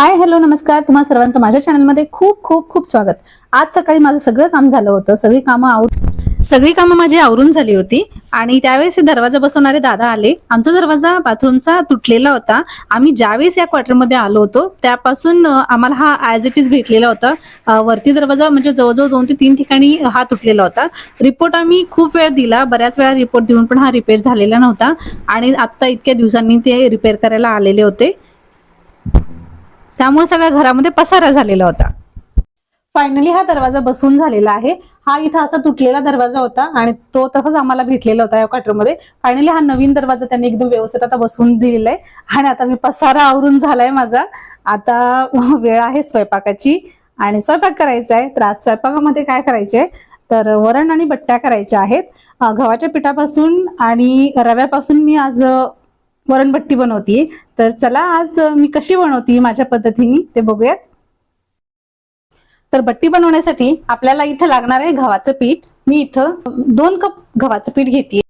Hi hello नमस्कार. तुम्हा सर्वांचं माझ्या चॅनलमध्ये खूप खूप खूप स्वागत. आज सकाळी माझं सगळं काम झालं होतं. सगळी कामं आवर सगळी कामं माझी आवरून झाली होती. आणि त्यावेळेस हे दरवाजा बसवणारे दादा आले. आमचा दरवाजा बाथरूमचा तुटलेला होता. आम्ही ज्यावेळेस या क्वार्टरमध्ये आलो होतो त्यापासून आम्हाला हा ॲज इट इज भेटलेला होता. वरती दरवाजा म्हणजे जवळजवळ दोन ते तीन ठिकाणी हा तुटलेला होता. रिपोर्ट आम्ही खूप वेळ दिला. बऱ्याच वेळा रिपोर्ट देऊन पण हा रिपेअर झालेला नव्हता. आणि आत्ता इतक्या दिवसांनी ते रिपेअर करायला आलेले होते. त्यामुळे सगळ्या घरामध्ये पसारा झालेला होता. फायनली हा दरवाजा बसून झालेला आहे. हा इथं असा तुटलेला दरवाजा होता आणि तो तसाच आम्हाला भेटलेला होता या क्वार्टरमध्ये फायनली हा नवीन दरवाजा त्यांनी एकदम व्यवस्थित आता बसवून दिलेला आहे. आणि आता मी पसारा आवरून झालाय माझा. आता वेळ आहे स्वयंपाकाची. आणि स्वयंपाक करायचा आहे. तर आज स्वयंपाकामध्ये काय करायचे तर वरण आणि बट्ट्या करायच्या आहेत. गव्हाच्या पिठापासून आणि रव्यापासून मी आज वरणभट्टी वरणबट्टी बनवतीये. तर चला आज मी कशी बनवती माझ्या पद्धतीने ते बघूयात. तर भट्टी बनवण्यासाठी आपल्याला इथं लागणार आहे गव्हाचं पीठ. मी इथं दोन कप गव्हाचं पीठ घेते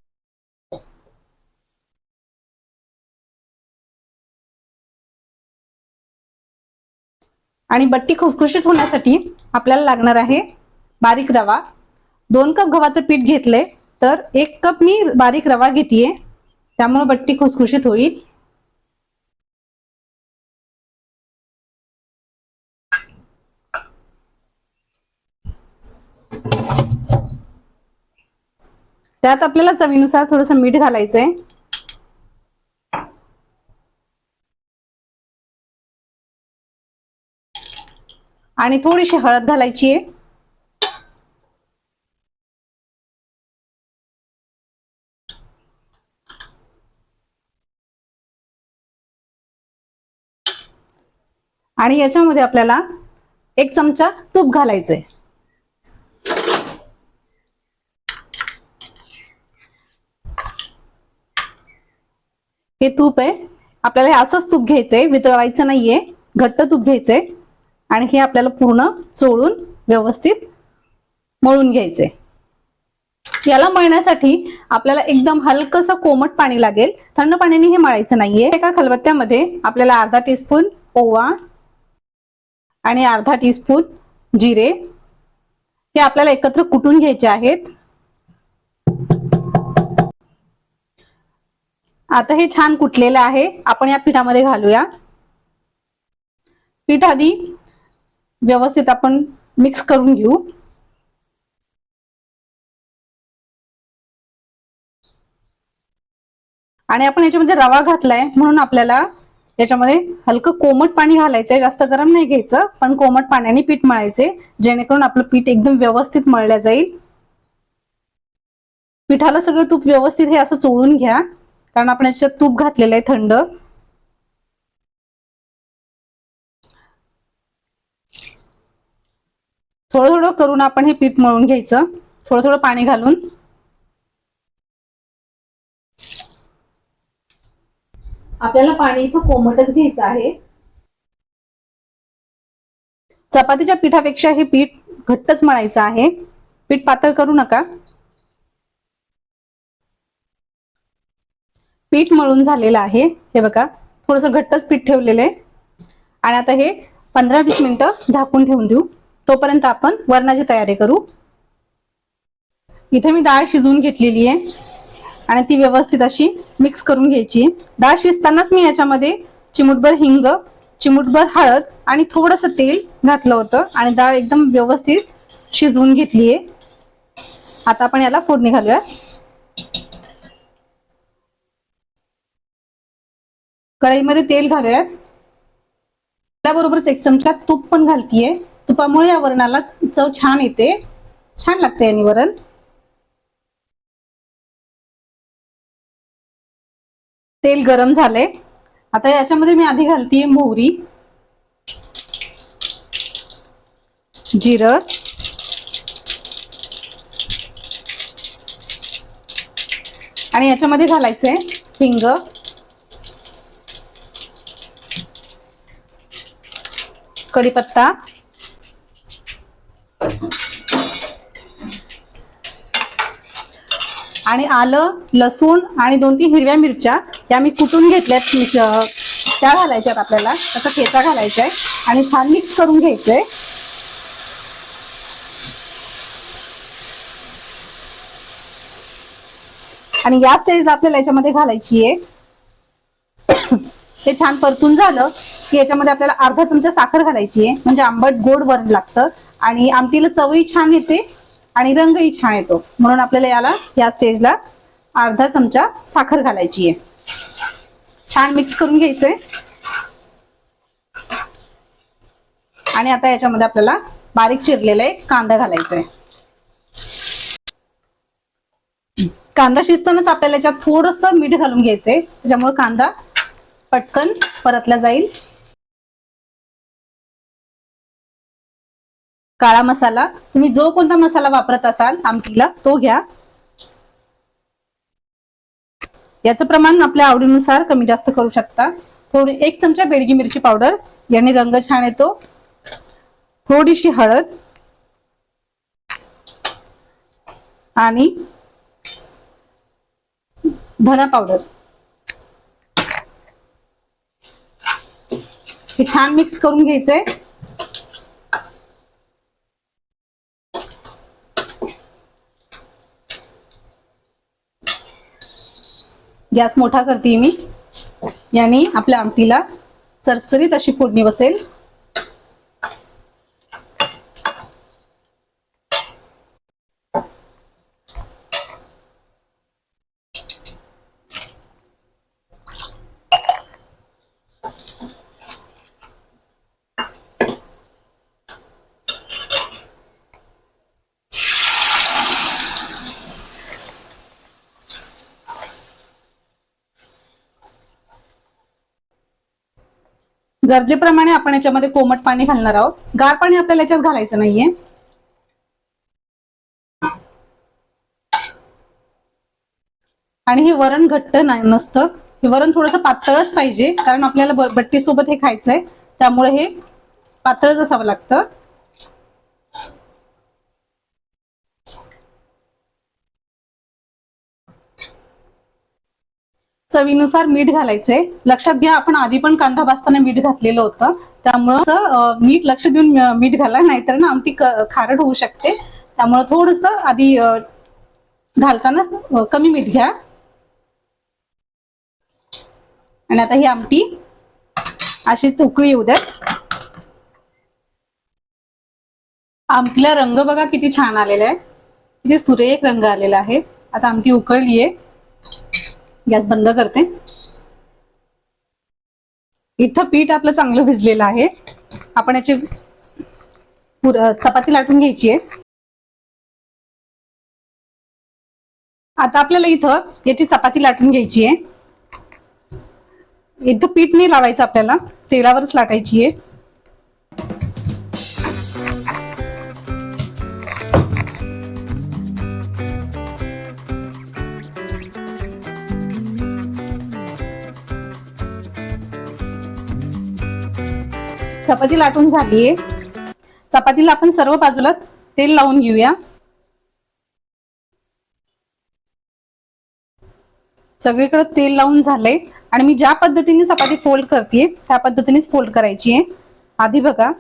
आणि बट्टी खुसखुशीत होण्यासाठी आपल्याला लागणार आहे बारीक रवा. दोन कप गव्हाचं पीठ घेतलंय. तर एक कप मी बारीक रवा घेतेय. त्यामुळे बट्टी खुसखुशीत होईल. त्यात आपल्याला चवीनुसार थोडस मीठ घालायचंय. आणि थोडीशी हळद घालायची आहे आणि याच्यामध्ये आपल्याला एक चमचा तूप घालायचंय. हे तूप आहे. आपल्याला हे असंच तूप घ्यायचंय वितळवायचं नाहीये. घट्ट तूप घ्यायचंय. आणि हे आपल्याला पूर्ण चोळून व्यवस्थित मळून घ्यायचंय. याला मळण्यासाठी आपल्याला एकदम हलकसं कोमट पाणी लागेल. थंड पाण्याने हे मळायचं नाहीये. एका खलबत्त्यामध्ये आपल्याला अर्धा टीस्पून ओवा आणि अर्धा टीस्पून जिरे. हे आपल्याला एकत्र कुटून घ्यायचे आहेत. आता हे छान कुटलेलं आहे. आपण या पिठामध्ये घालूया. पीठ आधी व्यवस्थित आपण मिक्स करून घेऊ. आणि आपण याच्यामध्ये रवा घातलाय म्हणून आपल्याला त्याच्यामध्ये हलकं कोमट पाणी घालायचंय जास्त गरम नाही घ्यायचं पण कोमट पाण्याने पीठ मळायचे जेणेकरून आपलं पीठ एकदम व्यवस्थित मळल्या जाईल. पिठाला सगळं तूप व्यवस्थित हे असं चोळून घ्या कारण आपण याच्यात तूप घातलेलं आहे थंड. थोडं थोडं करून आपण हे पीठ मळून घ्यायचं. थोडं थोडं पाणी घालून. आपल्याला पाणी इथं कोमटच घ्यायचं आहे. चपातीच्या पिठापेक्षा हे पीठ घट्टच मळायचं आहे. पीठ पातळ करू नका. पीठ मळून झालेलं आहे. हे बघा थोडस घट्टच पीठ ठेवलेलं आहे. आणि आता हे पंधरा वीस मिनिटं झाकून ठेवून देऊ. तोपर्यंत आपण वरणाची तयारी करू. इथे मी डाळ शिजवून घेतलेली आहे. आणि ती व्यवस्थित अशी मिक्स करून घ्यायची. डाळ शिजतानाच मी याच्यामध्ये चिमुटभर हिंग चिमुटभर हळद आणि थोडस तेल घातलं होतं आणि डाळ एकदम व्यवस्थित शिजवून घेतलीये आता आपण याला फोडणी घालूया कढईमध्ये तेल घालूयात. त्याबरोबरच एक चमचा तूप पण घालतीये. तुपामुळे या वरणाला चव छान येते. छान लागते याने वरण. तेल गरम झाले आता याच्यामध्ये मी आधी घालतीये मोहरी. जिरं. आणि याच्यामध्ये घालायचंय हिंग. कढीपत्ता. आणि आलं लसूण आणि दोन तीन हिरव्या मिरच्या. या मी कुटून घेतल्यात. त्या घालायच्यात आपल्याला. त्याचा ठेचा घालायचा आहे आणि छान मिक्स करून घ्यायचंय. आणि या स्टेजला आपल्याला याच्यामध्ये घालायची आहे ते छान परतून झालं की याच्यामध्ये आपल्याला अर्धा चमचा साखर घालायची आहे म्हणजे आंबट गोड वरण लागतं. आणि आमटीला चवही छान येते. आणि रंगही छान येतो. म्हणून आपल्याला याला या स्टेजला अर्धा चमचा साखर घालायची आहे. छान मिक्स करून घ्यायचंय. आणि आता याच्यामध्ये आपल्याला बारीक चिरलेला एक कांदा घालायचा आहे कांदा शिजतानाच आपल्याला याच्यात थोडस मीठ घालून घ्यायचंय. त्याच्यामुळे कांदा पटकन परतला जाईल. काळा मसाला. तुम्ही जो कोणता मसाला वापरत असाल आमटीला तो घ्या. याचं प्रमाण आपल्या आवडीनुसार कमी जास्त करू शकता. थोडी एक चमचा बेडगी मिरची पावडर. याने रंग छान येतो. थोडीशी हळद. आणि धना पावडर. हे छान मिक्स करून घ्यायचंय. गॅस मोठा करते मी. याने आपल्या आमटीला चरचरीत अशी फोडणी बसेल. गरजेप्रमाणे आपण याच्यामध्ये कोमट पाणी घालणार आहोत. गार पाणी आपल्याला याच्यात घालायचं नाहीये. आणि हे वरण घट्ट नाही नसतं. हे वरण थोडंसं पातळच पाहिजे कारण आपल्याला बट्टीसोबत हे खायचंय. त्यामुळे हे पातळच असावं लागतं. चवीनुसार मीठ घालायचंय. लक्षात घ्या आपण आधी पण कांदा भाजताना मीठ घातलेलं होतं. त्यामुळं मीठ लक्ष देऊन मीठ घाला नाहीतर ना आमटी खारट होऊ शकते. त्यामुळं थोडस आधी घालताना कमी मीठ घ्या. आणि आता ही आमटी अशीच उकळी येऊ द्यात आमटीला रंग बघा किती छान आलेला आहे. किती सुरेख रंग आलेला आहे. आता आमटी उकळली आहे गॅस बंद करते. इथं पीठ आपलं चांगलं भिजलेलं आहे. आपण याची चपाती लाटून घ्यायची आहे. आता आपल्याला इथं याची चपाती लाटून घ्यायची आहे. इथं पीठ नाही लावायचं आपल्याला. तेलावरच लाटायची आहे. चपाती लाटून झालीये चपातीला आपण सर्व बाजूला तेल लावून घेऊया. सगळीकडे तेल लावून झालंय. आणि मी ज्या पद्धतीने चपाती फोल्ड करते त्या पद्धतीनेच फोल्ड करायची आहे. आधी बघा.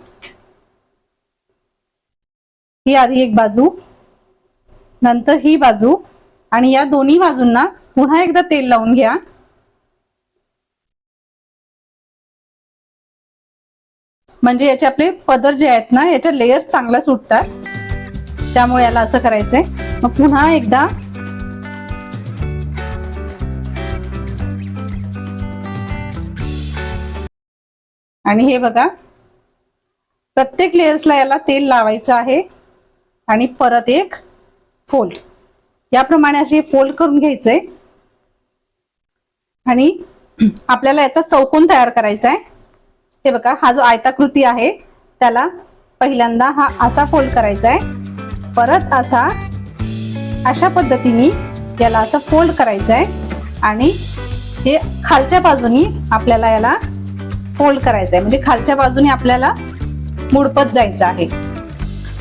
ही आधी एक बाजू. नंतर ही बाजू. आणि या दोन्ही बाजूंना पुन्हा एकदा तेल लावून घ्या. म्हणजे याचे आपले पदर जे आहेत ना याच्या लेयर्स चांगल्या सुटतात. त्यामुळे याला असं करायचंय. मग पुन्हा एकदा. आणि हे बघा. प्रत्येक लेयर्सला याला तेल लावायचं आहे. आणि परत एक फोल्ड याप्रमाणे असे फोल्ड करून घ्यायचंय. आणि आपल्याला याचा चौकोन तयार करायचा आहे हे बघा हा जो आयताकृती आहे त्याला पहिल्यांदा हा असा फोल्ड करायचा आहे परत असा अशा पद्धतीने याला असं फोल्ड करायचं आहे आणि हे खालच्या बाजूनी आपल्याला याला फोल्ड करायचं आहे म्हणजे खालच्या बाजूने आपल्याला मुडपत जायचं आहे.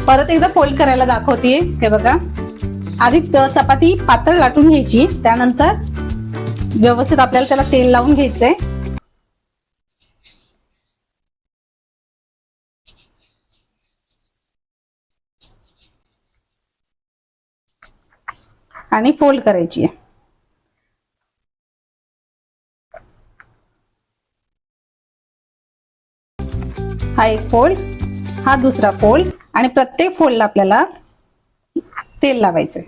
परत एकदा फोल्ड करायला दाखवते हे बघा आधी चपाती पातळ लाटून घ्यायची. त्यानंतर व्यवस्थित आपल्याला त्याला तेल लावून घ्यायचंय. आणि फोल्ड करायची आहे. हा एक फोल्ड हा दुसरा फोल्ड आणि प्रत्येक फोल्डला आपल्याला तेल लावायचं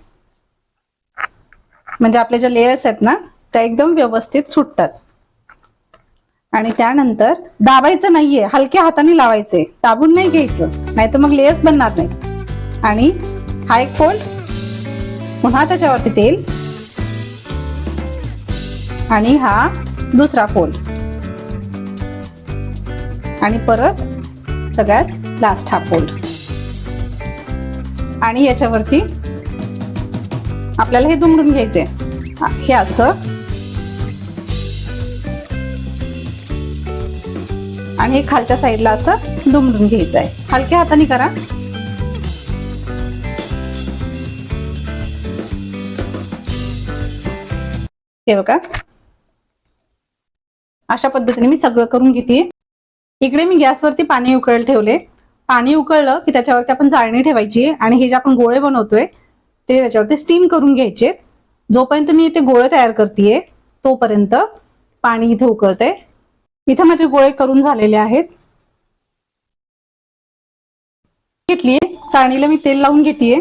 म्हणजे आपल्या ज्या लेयर्स आहेत ना त्या एकदम व्यवस्थित सुटतात. आणि त्यानंतर दाबायचं नाहीये हलक्या हाताने लावायचे दाबून नाही घ्यायचं नाही तर मग लेयर्स बनणार नाही आणि हा एक फोल्ड पुन्हा त्याच्यावरती तेल. आणि हा दुसरा फोल्ड आणि परत सगळ्यात लास्ट हा फोल्ड आणि याच्यावरती आपल्याला हे दुमडून घ्यायचंय. हे असं. आणि हे खालच्या साईडला असं दुमडून घ्यायचं आहे हलक्या हाताने करा. हे बघा. अशा पद्धतीने मी सगळं करून घेते. इकडे मी गॅसवरती पाणी उकळलं ठेवले. पाणी उकळलं की त्याच्यावरती आपण चाळणी ठेवायची आणि हे जे आपण गोळे बनवतोय ते त्याच्यावरती स्टीम करून घ्यायचे. जोपर्यंत मी इथे गोळे तयार करतेय तोपर्यंत पाणी इथे उकळते इथे माझे गोळे करून झालेले आहेत. घेतलीये. चाळणीला मी तेल लावून घेतेय.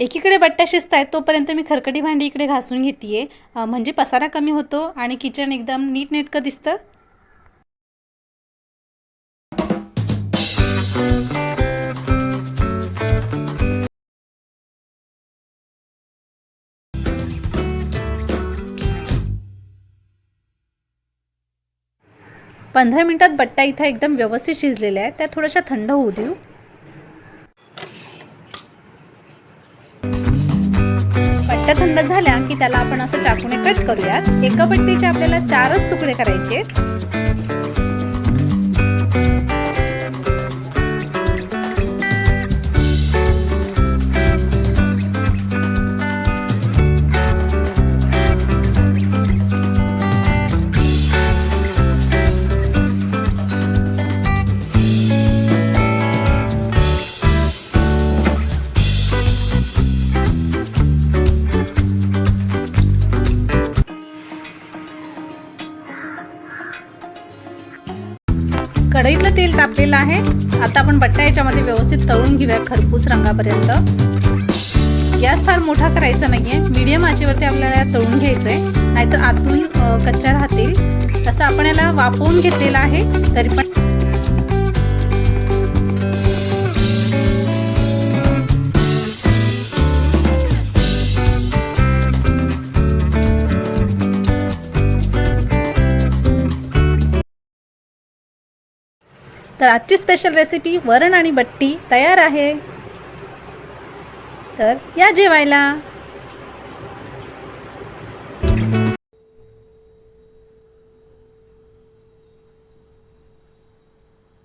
एकीकडे बट्ट्या शिजत आहेत तोपर्यंत मी खरकटी भांडी इकडे घासून घेते म्हणजे पसारा कमी होतो आणि किचन एकदम नीटनेटकं दिसतं. पंधरा मिनटात बट्ट्या इथं एकदम व्यवस्थित शिजलेल्या आहेत. त्या थोड्याशा थंड होऊ देऊ. बट्ट्या थंड झाल्या की त्याला आपण असं चाकूने कट करूयात. एका बट्टीचे आपल्याला चारच तुकडे करायचे कढईतलं तेल तापलेलं आहे. आता आपण बट्ट्या याच्यामध्ये व्यवस्थित तळून घेऊया खरपूस रंगापर्यंत. गॅस फार मोठा करायचा नाही आहे मीडियम आचेवरती आपल्याला तळून घ्यायचं आहे नाहीतर आतून कच्च्या राहतील. तसं आपण याला वाफवून घेतलेलं आहे. तरी पण तर आजची स्पेशल रेसिपी वरण आणि बट्टी तयार आहे. तर या जेवायला.